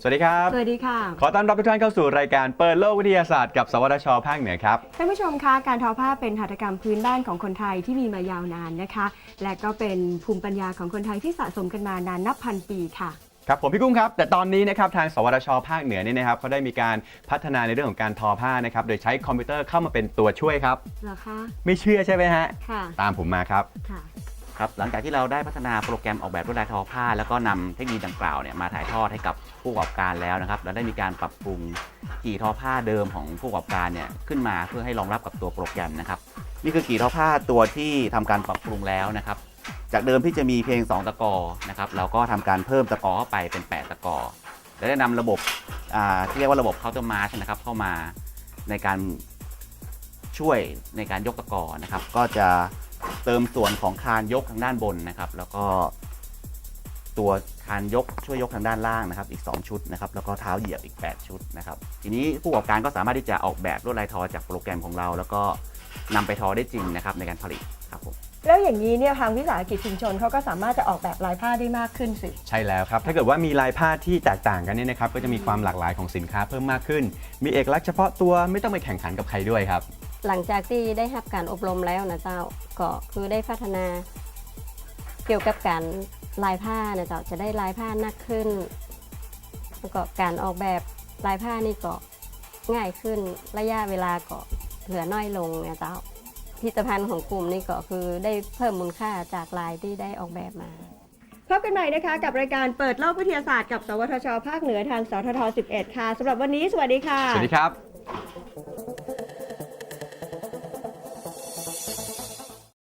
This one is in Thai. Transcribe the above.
สวัสดีครับ สวัสดีค่ะ ขอต้อนรับทุกท่านเข้าสู่รายการเปิดโลกวิทยาศาสตร์กับสวทชภาคเหนือครับ ท่านผู้ชมคะการทอผ้าเป็นหัตถกรรมพื้นบ้านของคนไทยที่มีมายาวนานนะคะ และก็เป็นภูมิปัญญาของคนไทยที่สะสมกันมานานนับพันปีค่ะ ครับผมพี่กุ้งครับ แต่ตอนนี้นะครับทางสวทชภาคเหนือเนี่ยนะครับเขาได้มีการพัฒนาในเรื่องของการทอผ้านะครับโดยใช้คอมพิวเตอร์เข้ามาเป็นตัวช่วยครับ เหรอคะ ไม่เชื่อใช่ไหมฮะค่ะ ตามผมมาครับ ค่ะ ครับหลังจากที่เราได้พัฒนาโปรแกรมออกแบบลวดลายทอผ้า แล้วก็นำเทคนิคดังกล่าวเนี่ยมาถ่ายทอดให้กับผู้ประกอบการแล้วนะครับเราได้มีการปรับปรุงกี่ทอผ้าเดิมของผู้ประกอบการเนี่ยขึ้นมาเพื่อให้รองรับกับตัวโปรแกรมนะครับนี่คือกี่ทอผ้าตัวที่ทำการปรับปรุงแล้วนะครับ จากเดิมที่จะมีเพียง 2 ตะกอนะครับเราก็ทำการเพิ่มตะกอเข้าไปเป็น 8 ตะกอและได้นำระบบที่เรียกว่าระบบเคาน์เตอร์มาร์ชนะครับเข้ามาในการช่วยในการยกตะกอนะครับ ก็จะเติมส่วนของคานยกทางด้านบนนะครับ แล้วก็ตัวคานยกช่วยยกทางด้านล่างนะครับ อีก 2 ชุดนะครับ แล้วก็เท้าเหยียบอีก 8 ชุดนะครับ ทีนี้ผู้ประกอบการก็สามารถที่จะออกแบบลวดลายทอจากโปรแกรมของเรา แล้วก็นำไปทอได้จริงนะครับในการผลิต แล้วอย่างนี้เนี่ยทางวิสาหกิจชุมชนเขาก็สามารถจะออกแบบลายผ้าได้มากขึ้นสิ ใช่แล้วครับ ถ้าเกิดว่ามีลายผ้าที่แตกต่างกันเนี่ยนะครับก็จะมีความหลากหลายของสินค้าเพิ่มมากขึ้น มีเอกลักษณ์เฉพาะตัวไม่ต้องไปแข่งขันกับใครด้วยครับ หลังจากที่ได้รับการอบรมแล้วนะเจ้าก็คือได้พัฒนา เกี่ยวกับการลายผ้านะเจ้าจะได้ลายผ้านักขึ้นแล้วก็การออกแบบลายผ้านี่ก็ง่ายขึ้นระยะเวลาก็เหลือน้อยลงนะเจ้า ผลิตภัณฑ์ของกลุ่มนี่ก็คือได้เพิ่มมูลค่าจากลายที่ได้ออกแบบมา พบกันใหม่นะคะ กับรายการเปิดโลกวิทยาศาสตร์กับ สวทช ภาคเหนือทางสทท 11 ค่ะสำหรับวันนี้สวัสดีค่ะ สวัสดีครับ